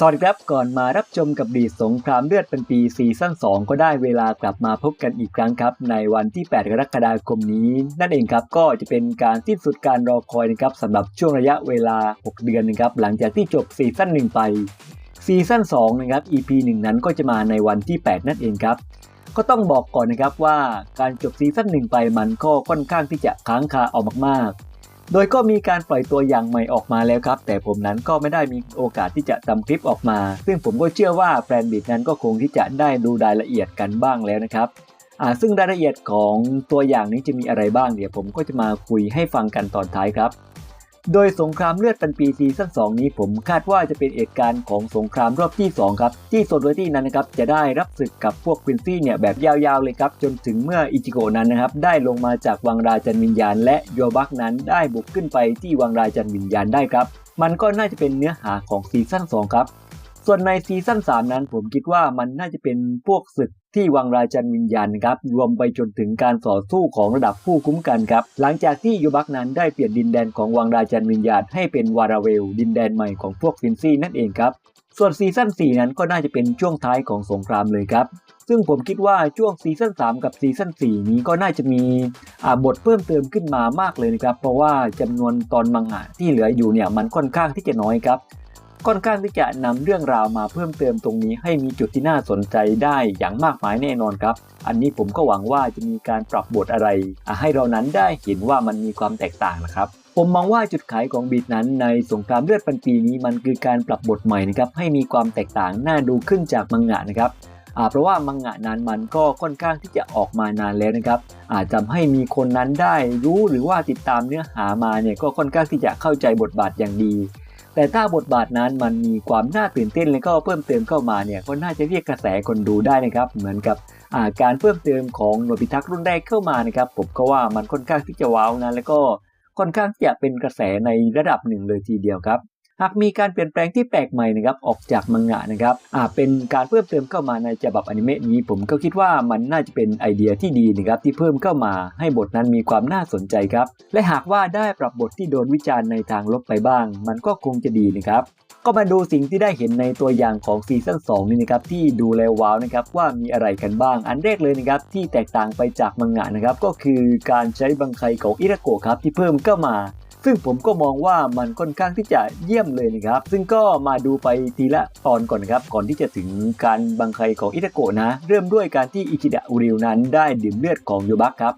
สวัสดีครับก่อนมารับชมกับบีสงครามเลือดเป็นปีซีซั่น2 ก็ได้เวลากลับมาพบกันอีกครั้งครับ ในวันที่ 8 กรกฎาคมนี้ นั่นเองครับก็จะเป็นการสิ้นสุดการรอคอยนะครับสำหรับช่วงระยะเวลา 6 เดือนนะครับหลังจากที่จบซีซั่น1 ไปซีซั่น2นะครับ EP 1 นั้นก็จะมาในวันที่ 8 นั่นเองครับ ก็ต้องบอกก่อนนะครับว่าการจบซีซั่น1 ไปมันก็ค่อนข้างที่จะค้างคาออกมากๆ โดยก็มีการปล่อยตัวอย่างใหม่ออกมาแล้วครับ แต่ผมนั้นก็ไม่ได้มีโอกาสที่จะทำคลิปออกมา ซึ่งผมก็เชื่อว่าแฟนบิดนั้นก็คงที่จะได้ดูรายละเอียดกันบ้างแล้วนะครับอ่าซึ่งรายละเอียดของตัวอย่างนี้จะมีอะไรบ้างเดี๋ยวผมก็จะมาคุยให้ฟังกันตอนท้ายครับ โดยสงครามเลือดเป็นปีซีซั่น2นี้ผมคาดว่าจะเป็นเหตุการณ์ของสงครามรอบที่ 2 ครับ ที่โซนเวอร์ตี้นั้นนะครับจะได้รับศึกกับพวกควินซี่เนี่ยแบบยาวๆเลยครับ จนถึงเมื่ออิจิโกะนั้นนะครับได้ลงมาจากวังราจันวิญญาณ และโยบักนั้นได้บุกขึ้นไปที่วังราจันวิญญาณได้ครับ มันก็น่าจะเป็นเนื้อหาของซีซั่น2ครับ ส่วนในซีซั่น3นั้นผมคิดว่ามันน่าจะเป็นพวกศึก ที่วังราจันวิญญาณครับรวมไปจนถึงการต่อสู้ของระดับผู้คุ้มกันครับหลังจากที่ยูบักนั้นได้เปลี่ยนดินแดนของวังราจันวิญญาณให้เป็นวาราเวล ดินแดนใหม่ของพวกฟินซี่นั่นเองครับส่วนซีซั่น4นั้นก็น่าจะเป็นช่วงท้ายของสงครามเลยครับ ซึ่งผมคิดว่าช่วงซีซั่น3กับซีซั่น4นี้ก็น่าจะมีบทเพิ่มเติมขึ้นมามากเลยนะครับ เพราะว่าจำนวนตอนมังงะที่เหลืออยู่เนี่ยมันค่อนข้างที่จะน้อยครับ ค่อนข้างที่จะนำเรื่องราวมาเพิ่มเติมตรงนี้ให้มีจุดที่น่าสนใจได้อย่างมากมายแน่นอนครับ อันนี้ผมก็หวังว่าจะมีการปรับบทอะไรให้เรานั้นได้เห็นว่ามันมีความแตกต่างนะครับผมมองว่าจุดขายของบีดนั้นในสงครามเลือดปันปีนี้มันคือการปรับบทใหม่นะครับให้มีความแตกต่างน่าดูขึ้นจากมังงะนะครับเพราะว่ามังงะนั้นมันก็ค่อนข้างที่จะออกมานานแล้วนะครับ อาจจะให้มีคนนั้นได้รู้หรือว่าติดตามเนื้อหามาเนี่ยก็ค่อนข้างที่จะเข้าใจบทบาทอย่างดี แต่ถ้าบทบาทนั้นมันมีความน่าตื่นเต้นและก็เพิ่มเติมเข้ามาเนี่ยก็น่าจะเรียกกระแสคนดูได้นะครับ เหมือนกับาการเพิ่มเติมของหน่วยพิทักษ์รุ่นแรกเข้ามานะครับผมก็ว่ามันค่อนข้างที่จะว้าวนะแล้วก็ค่อนข้างจะเป็นกระแสในระดับหนึ่งเลยทีเดียวครับ หากมีการเปลี่ยนแปลงที่แปลกใหม่นะครับออกจากมังงะนะครับอ่าเป็นการเพิ่มเติมเข้ามาในฉบับอนิเมะนี้ ผมก็คิดว่ามันน่าจะเป็นไอเดียที่ดีนะครับที่เพิ่มเข้ามาให้บทนั้นมีความน่าสนใจครับ และหากว่าได้ปรับบทที่โดนวิจารณ์ในทางลบไปบ้าง มันก็คงจะดีนะครับก็มาดูสิ่งที่ได้เห็นในตัวอย่างของซีซั่น2นี่นะครับที่ดูแล้วว้าวนะครับว่ามีอะไรกันบ้าง อันแรกเลยนะครับที่แตกต่างไปจากมังงะนะครับก็คือการใช้บังไคของอิราโกะครับที่เพิ่มเข้ามา ซึ่งผมก็มองว่ามันค่อนข้างที่จะเยี่ยมเลยนะครับ ซึ่งก็มาดูไปทีละตอนก่อนนะครับ ก่อนที่จะถึงการบังไคของอิตาโกะนะ เริ่มด้วยการที่อิคิดะอุริวนั้นได้ดื่มเลือดของโยบักครับ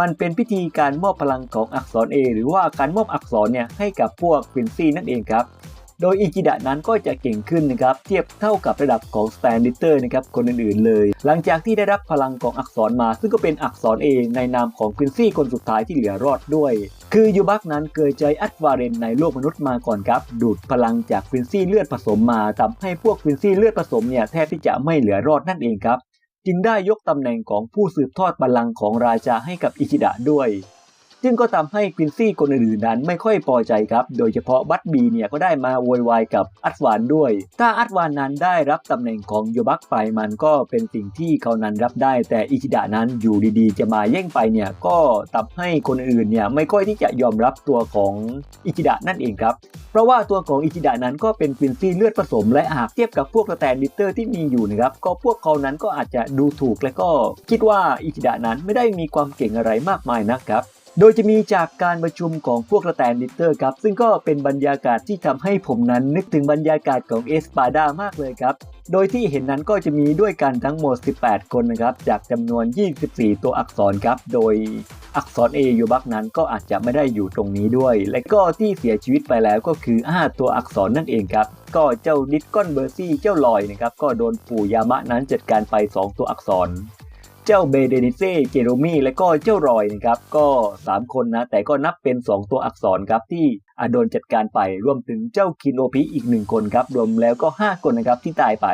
มันเป็นพิธีการมอบพลังของอักษร A หรือว่าการมอบอักษรเนี่ยให้กับพวกควินซี่นั่นเองครับ โดยอิจิดะนั้นก็จะเก่งขึ้นนะครับเทียบเท่ากับระดับของสแตนดิเตอร์นะครับคนอื่นๆเลย หลังจากที่ได้รับพลังของอักษรมา ซึ่งก็เป็นอักษร A ในนามของควินซี่คนสุดท้ายที่เหลือรอดด้วย คือยูบักนั้นเคยใจอัดวาเรนในโลกมนุษย์มาก่อนครับ ดูดพลังจากควินซี่เลือดผสมมาทำให้พวกควินซี่เลือดผสมเนี่ยแทบที่จะไม่เหลือรอดนั่นเองครับจึงได้ยกตำแหน่งของผู้สืบทอดบัลลังก์ของราชาให้กับอิจิดะด้วย ซึ่งก็ทำให้ควินซี่คนอื่นๆนั้นไม่ค่อยพอใจครับ โดยเฉพาะบัตบีเนี่ยก็ได้มาโวยวายกับอัตวานด้วย ถ้าอัตวานนั้นได้รับตำแหน่งของโยบักไปมันก็เป็นสิ่งที่เขานั้นรับได้ แต่อิจิดะนั้นอยู่ดีๆ จะมาแย่งไปเนี่ยก็ทำให้คนอื่นเนี่ยไม่ค่อยที่จะยอมรับตัวของอิจิดะนั่นเองครับเพราะว่าตัวของอิจิดะนั้นก็เป็นควินซี่เลือดผสม และหากเทียบกับพวกสแตนดิเตอร์ที่มีอยู่นะครับก็พวกเขานั้นก็อาจจะดูถูกและก็คิดว่าอิจิดะนั้นไม่ได้มีความเก่งอะไรมากมายนะครับ โดยจะมีจากการประชุมของพวกสแตนดิเตอร์ครับ ซึ่งก็เป็นบรรยากาศที่ทำให้ผมนั้นนึกถึงบรรยากาศของเอสปาดามากเลยครับ โดยที่เห็นนั้นก็จะมีด้วยกันทั้งหมด 18 คนนะครับ จากจำนวน 24 ตัวอักษรครับ โดยอักษร A ยูบักนั้นก็อาจจะไม่ได้อยู่ตรงนี้ด้วย และก็ที่เสียชีวิตไปแล้วก็คือ 5 ตัวอักษรนั่นเองครับ ก็เจ้าดิสกอนเบอร์ซี่เจ้าลอยนะครับ ก็โดนปู่ยามะนั้นจัดการไป 2 ตัวอักษร เจ้าเบเดนิเซ่เจโรมีและก็เจ้ารอยนะครับก็ 3 คนนะ แต่ก็นับเป็น 2 ตัวอักษรครับที่อาโดนจัดการไปรวมถึงเจ้าคินโอพิอีก 1 คนครับ รวมแล้วก็ 5 คนนะครับที่ตายไป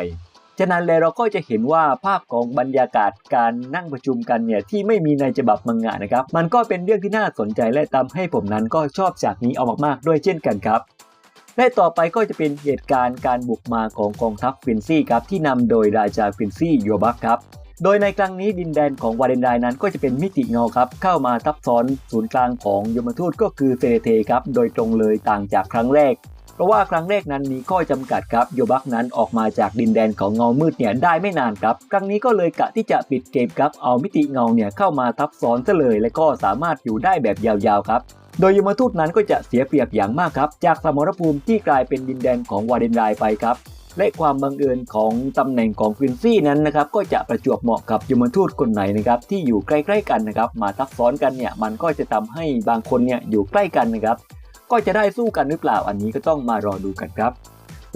ฉะนั้นแล้วเราก็จะเห็นว่าภาพของบรรยากาศการนั่งประชุมกันเนี่ยที่ไม่มีในฉบับมังงะนะครับ มันก็เป็นเรื่องที่น่าสนใจและทำให้ผมนั้นก็ชอบฉากนี้เอามากๆด้วยเช่นกันครับและต่อไปก็จะเป็นเหตุการณ์การบุกมาของกองทัพฟินซี่ครับที่นำโดยราชาฟินซี่โยบักครับ โดยในครั้งนี้ดินแดนของวาเรนไดนั้นก็จะเป็นมิติเงาครับ เข้ามาทับซ้อนศูนย์กลางของยมทูตก็คือเซเทครับโดยตรงเลยต่างจากครั้งแรก เพราะว่าครั้งแรกนั้นมีข้อจำกัดครับโยบักนั้นออกมาจากดินแดนของเงามืดเนี่ยได้ไม่นานครับ ครั้งนี้ก็เลยกะที่จะปิดเกมครับเอามิติเงาเนี่ยเข้ามาทับซ้อนซะเลย และก็สามารถอยู่ได้แบบยาวๆครับโดยยมทูตนั้นก็จะเสียเปรียบอย่างมากครับ จากสมรภูมิที่กลายเป็นดินแดนของวาเดนไรไปครับ และความบังเอิญของตำแหน่งของควินซี่นั้นนะครับก็จะประจวบเหมาะกับยมทูตคนไหนนะครับที่อยู่ใกล้ๆกันนะครับมาทับซ้อนกันเนี่ยมันก็จะทำให้บางคนเนี่ยอยู่ใกล้กันนะครับก็จะได้สู้กันหรือเปล่าอันนี้ก็ต้องมารอดูกันครับ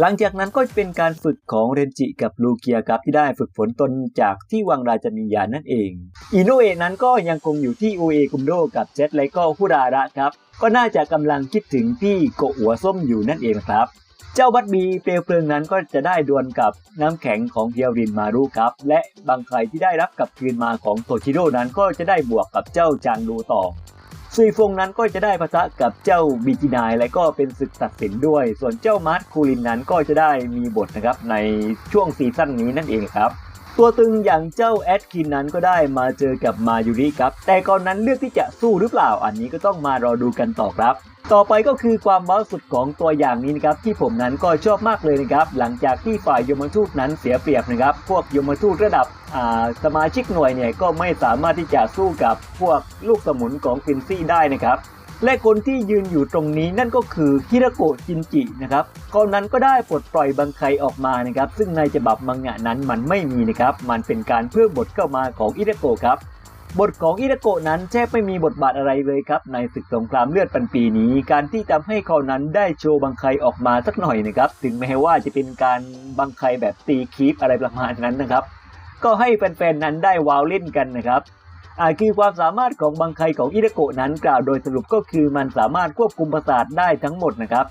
หลังจากนั้นก็เป็นการฝึกของเรนจิกับลูเกียครับที่ได้ฝึกฝนตนจากที่วังราชนิยานั่นเองอิโนเอะนั้นก็ยังคงอยู่ที่โอเอกุมโดกับเจ็ตและก็คุราระครับก็น่าจะกำลังคิดถึงพี่โกะหัวส้มอยู่นั่นเองครับ เจ้าบัตบีเปลวเพลิงนั้นก็จะได้ดวลกับน้ำแข็งของเพียรินมารุครับ และบางใครที่ได้รับกับคืนมาของโตชิโร่นั้นก็จะได้บวกกับเจ้าจางดูต่อซุยฟงนั้นก็จะได้ปะทะกับเจ้าบีจีนายและก็เป็นศึกตัดสินด้วย ส่วนเจ้ามาร์ทคูลินนั้นก็จะได้มีบทนะครับในช่วงซีซั่นนี้นั่นเองครับ ตัวตึงอย่างเจ้าแอดคินนั้นก็ได้มาเจอกับมายูริครับ แต่ก่อนนั้นเลือกที่จะสู้หรือเปล่าอันนี้ก็ต้องมารอดูกันต่อครับ ต่อไปก็คือความว้าวสุดของตัวอย่างนี้นะครับที่ผมนั้นก็ชอบมากเลยนะครับหลังจากที่ฝ่ายยมทูตนั้นเสียเปรียบนะครับ พวกยมทูตระดับสมาชิกหน่วยเนี่ยก็ไม่สามารถที่จะสู้กับพวกลูกสมุนของฟินซี่ได้นะครับและคนที่ยืนอยู่ตรงนี้นั่นก็คือฮิราโกะจินจินะครับก่อนนั้นก็ได้ปลดปล่อยบังไคออกมานะครับ ซึ่งในฉบับมังงะนั้นมันไม่มีนะครับ มันเป็นการเพิ่มบทเข้ามาของฮิราโกะครับ บทของอิราโกะนั้นแทบไม่มีบทบาทอะไรเลยครับ ในศึกสงครามเลือดปันปีนี้ การที่ทำให้เขานั้นได้โชว์บังไคออกมาสักหน่อยนะครับ ถึงแม้ว่าจะเป็นการบังไคแบบตีคีปอะไรประมาณนั้นนะครับ ก็ให้แฟนๆนั้นได้ว้าวเล่นกันนะครับอาคือความสามารถของบังไคของอิราโกะนั้นกล่าวโดยสรุปก็คือมันสามารถควบคุมประสาทได้ทั้งหมดนะครับ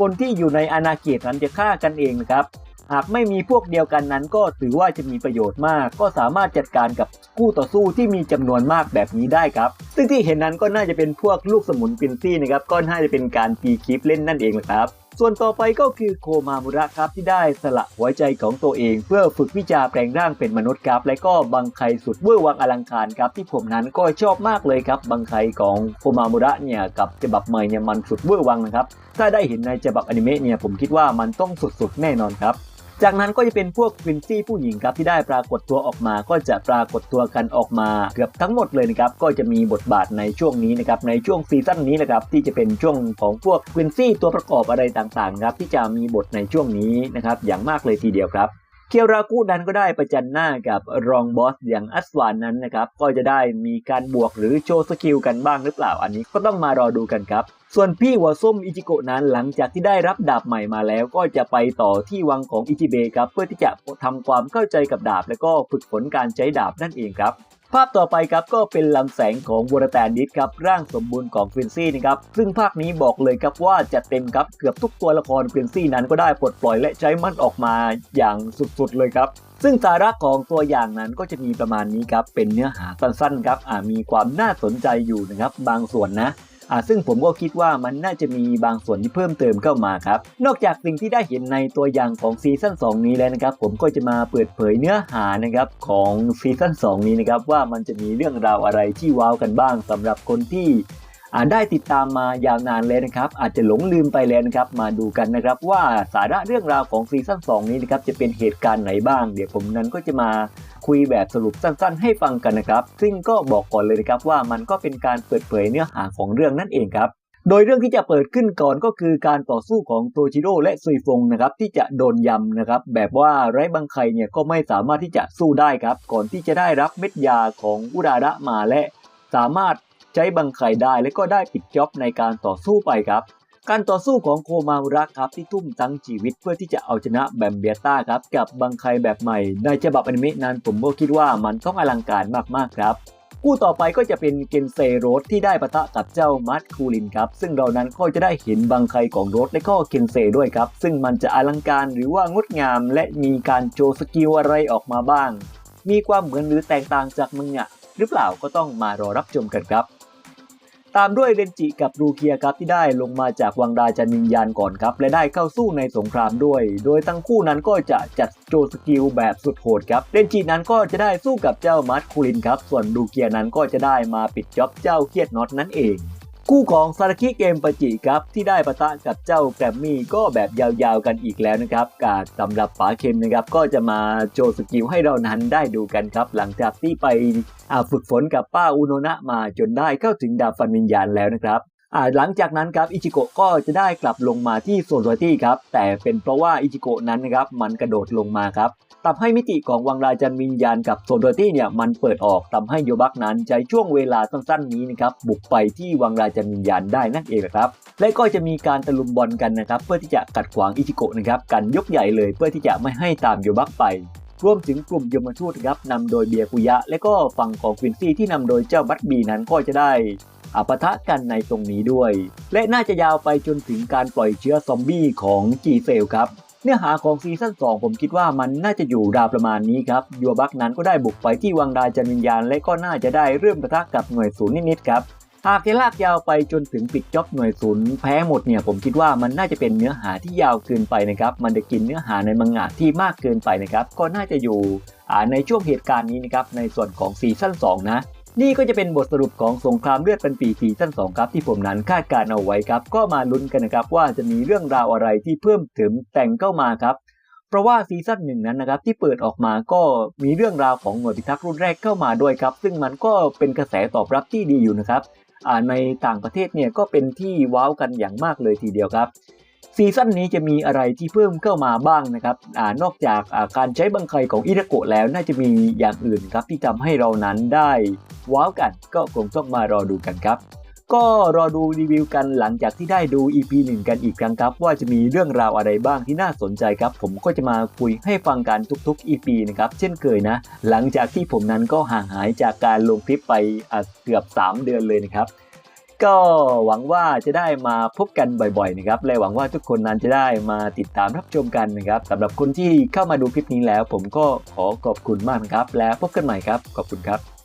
คนที่อยู่ในอาณาเขตนั้นจะฆ่ากันเองนะครับ หากไม่มีพวกเดียวกันนั้นก็ถือว่าจะมีประโยชน์มาก ก็สามารถจัดการกับคู่ต่อสู้ที่มีจำนวนมากแบบนี้ได้ครับ ซึ่งที่เห็นนั้นก็น่าจะเป็นพวกลูกสมุนปินซี่นะครับก็น่าจะเป็นการตีคลิปเล่นนั่นเองแหละครับ ส่วนต่อไปก็คือโคมามุระครับที่ได้สละหัวใจของตัวเอง เพื่อฝึกวิชาแปลงร่างเป็นมนุษย์ครับและก็บังไคสุดเวอร์วังอลังการครับที่ผมนั้นก็ชอบมากเลยครับบังไคของโคมามุระเนี่ยกับฉบับใหม่เนี่ยมันสุดเวอร์วังนะครับถ้าได้เห็นในฉบับอนิเมะเนี่ยผมคิดว่ามันต้องสุดๆแน่นอนครับ จากนั้นก็จะเป็นพวกควินซี่ผู้หญิงครับที่ได้ปรากฏตัวออกมา ก็จะปรากฏตัวกันออกมาเกือบทั้งหมดเลยนะครับก็จะมีบทบาทในช่วงนี้นะครับในช่วงซีซั่นนี้นะครับที่จะเป็นช่วงของพวกควินซี่ตัวประกอบอะไรต่างๆครับที่จะมีบทในช่วงนี้นะครับอย่างมากเลยทีเดียวครับเคียวรากุนั้นก็ได้ประจันหน้ากับรองบอสอย่างอัสวานนั้นนะครับ ก็จะได้มีการบวกหรือโชว์สกิลกันบ้างหรือเปล่าอันนี้ก็ต้องมารอดูกันครับ ส่วนพี่หัวส้มอิจิโกะนั้นหลังจากที่ได้รับดาบใหม่มาแล้ว ก็จะไปต่อที่วังของอิจิเบะครับเพื่อที่จะทำความเข้าใจกับดาบ และก็ฝึกฝนการใช้ดาบนั่นเองครับภาพต่อไปครับก็เป็นลำแสงของวรแตนดิสครับร่างสมบูรณ์ของฟินซี่นะครับซึ่งภาคนี้บอกเลยครับว่าจะเต็มครับเกือบทุกตัวละครฟินซี่นั้นก็ได้ปลดปล่อยและใช้มันออกมาอย่างสุดๆเลยครับซึ่งสาระของตัวอย่างนั้นก็จะมีประมาณนี้ครับเป็นเนื้อหาสั้นๆครับอามีความน่าสนใจอยู่นะครับบางส่วนนะ ซึ่งผมก็คิดว่ามันน่าจะมีบางส่วนที่เพิ่มเติมเข้ามาครับ นอกจากสิ่งที่ได้เห็นในตัวอย่างของซีซั่น2 นี้แล้วนะครับ ผมก็จะมาเปิดเผยเนื้อหานะครับของซีซั่น2 นี้นะครับว่ามันจะมีเรื่องราวอะไรที่ว้าวกันบ้างสำหรับคนที่อ่าได้ติดตามมายาวนานเลยนะครับ อาจจะหลงลืมไปแล้วนะครับ มาดูกันนะครับว่าสาระเรื่องราวของซีซั่น2 นี้นะครับจะเป็นเหตุการณ์ไหนบ้าง เดี๋ยวผมนั้นก็จะมา คุยแบบสรุปสั้นๆ ให้ฟังกันนะครับ ซึ่งก็บอกก่อนเลยนะครับว่ามันก็เป็นการเปิดเผยเนื้อหาของเรื่องนั่นเองครับโดยเรื่องที่จะเปิดขึ้นก่อนก็คือการต่อสู้ของโตชิโร่และซุยฟงนะครับที่จะโดนยำนะครับแบบว่าไร้บังไคเนี่ยก็ไม่สามารถที่จะสู้ได้ครับ ก่อนที่จะได้รับเม็ดยาของอุราระมาและ สามารถใช้บังไคได้และก็ได้ปิดจ็อบในการต่อสู้ไปครับ การต่อสู้ของโคมาอุระครับที่ทุ่มทั้งชีวิตเพื่อที่จะเอาชนะแบมเบียต้าครับกับบังไคแบบใหม่ ในฉบับอนิเมะนั้นผมก็คิดว่ามันต้องอลังการมากๆครับคู่ต่อไปก็จะเป็นเกนเซโรสที่ได้ปะทะกับเจ้ามัดคูลินครับ ซึ่งเรานั้นก็จะได้เห็นบังไคของโรสและก็เกนเซด้วยครับ ซึ่งมันจะอลังการหรือว่างดงาม และมีการโชว์สกิลอะไรออกมาบ้าง มีความเหมือนหรือแตกต่างจากมังงะหรือเปล่าก็ต้องมารอรับชมกันครับ ตามด้วยเรนจิกับรูเคียครับที่ได้ลงมาจากวังดาจันวิญญาณก่อนครับ และได้เข้าสู้ในสงครามด้วย โดยทั้งคู่นั้นก็จะจัดโจสกิลแบบสุดโหดครับเรนจินั้นก็จะได้สู้กับเจ้ามาร์คูลินครับส่วนรูเคียนั้นก็จะได้มาปิดจ็อบเจ้าเคียดน็อตนั่นเอง คู่ของซาราคิเกมปาจิครับที่ได้ปะทะกับเจ้าแกรมมี่ก็แบบยาวๆกันอีกแล้วนะครับการสำหรับป๋าเคนนะครับก็จะมาโชว์สกิลให้เรานั้นได้ดูกันครับ หลังจากที่ไปฝึกฝนกับป้าอุโนนะมาจนได้เข้าถึงดาบฟันวิญญาณแล้วนะครับหลังจากนั้นครับอิจิโกะก็จะได้กลับลงมาที่โซนรอยตี้ครับแต่เป็นเพราะว่าอิจิโกะนั้นนะครับมันกระโดดลงมาครับ ทำให้มิติของวังราจันวิญญาณกับโซนเดอร์ตี้เนี่ยมันเปิดออกทำให้โยบักนั้นใช้ช่วงเวลาสั้นๆนี้นะครับบุกไปที่วังราจันวิญญาณได้นั่นเองครับและก็จะมีการตะลุมบอลกันนะครับเพื่อที่จะกัดขวางอิจิโกะนะครับกันยกใหญ่เลยเพื่อที่จะไม่ให้ตามโยบักไปรวมถึงกลุ่มยมทูตครับนำโดยเบียกุยะ และก็ฝั่งของควินซี่ที่นำโดยเจ้าบัตบีนั้นก็จะได้อาปะทะกันในตรงนี้ด้วย และน่าจะยาวไปจนถึงการปล่อยเชื้อซอมบี้ของจีเซลครับ นื้อหาของซีซั่น2 ผมคิดว่ามันน่าจะอยู่ราวประมาณนี้ครับยัวบักนั้นก็ได้บุกไปที่วังดาจันวิญญาณ และก็น่าจะได้เริ่มปะทะกับหน่วยศูนย์นิดๆครับหากจะลากยาวไปจนถึงปิดจ็อบหน่วยศูนย์แพ้หมดเนี่ยผมคิดว่ามันน่าจะเป็นเนื้อหาที่ยาวเกินไปนะครับมันจะกินเนื้อหาในมังงะที่มากเกินไปนะครับก็น่าจะอยู่ในช่วงเหตุการณ์นี้นะครับในส่วนของซีซั่น2นะ นี่ก็จะเป็นบทสรุปของสงครามเลือดเป็นปีซีซั่น2ครับที่ผมนั้นคาดการเอาไว้ครับ ก็มาลุ้นกันนะครับว่าจะมีเรื่องราวอะไรที่เพิ่มเติมแต่งเข้ามาครับ เพราะว่าซีซั่นหนึ่งนั้นนะครับที่เปิดออกมาก็มีเรื่องราวของหน่วยพิทักษ์รุ่นแรกเข้ามาด้วยครับ ซึ่งมันก็เป็นกระแสตอบรับที่ดีอยู่นะครับในต่างประเทศเนี่ยก็เป็นที่ว้าวกันอย่างมากเลยทีเดียวครับ ซีซั่นนี้จะมีอะไรที่เพิ่มเข้ามาบ้างนะครับอานอกจากาการใช้บังไคของอิราโกะแล้วน่าจะมีอย่างอื่นครับที่ทำให้เรานั้นได้ว้าวกันก็คงต้องมารอดูกันครับ ก็รอดูรีวิวกันหลังจากที่ได้ดู EP 1 กันอีกครั้งครับ ว่าจะมีเรื่องราวอะไรบ้างที่น่าสนใจครับ ผมก็จะมาคุยให้ฟังกันทุกๆ EP นะครับเช่นเคยนะ หลังจากที่ผมนั้นก็ห่างหายจากการลงคลิปไปเกือบ 3 เดือนเลยนะครับ ก็หวังว่าจะได้มาพบกันบ่อยๆนะครับและหวังว่าทุกคนนั้นจะได้มาติดตามรับชมกันนะครับสำหรับคนที่เข้ามาดูคลิปนี้แล้ว ผมก็ขอขอบคุณมากครับ แล้วพบกันใหม่ครับ ขอบคุณครับ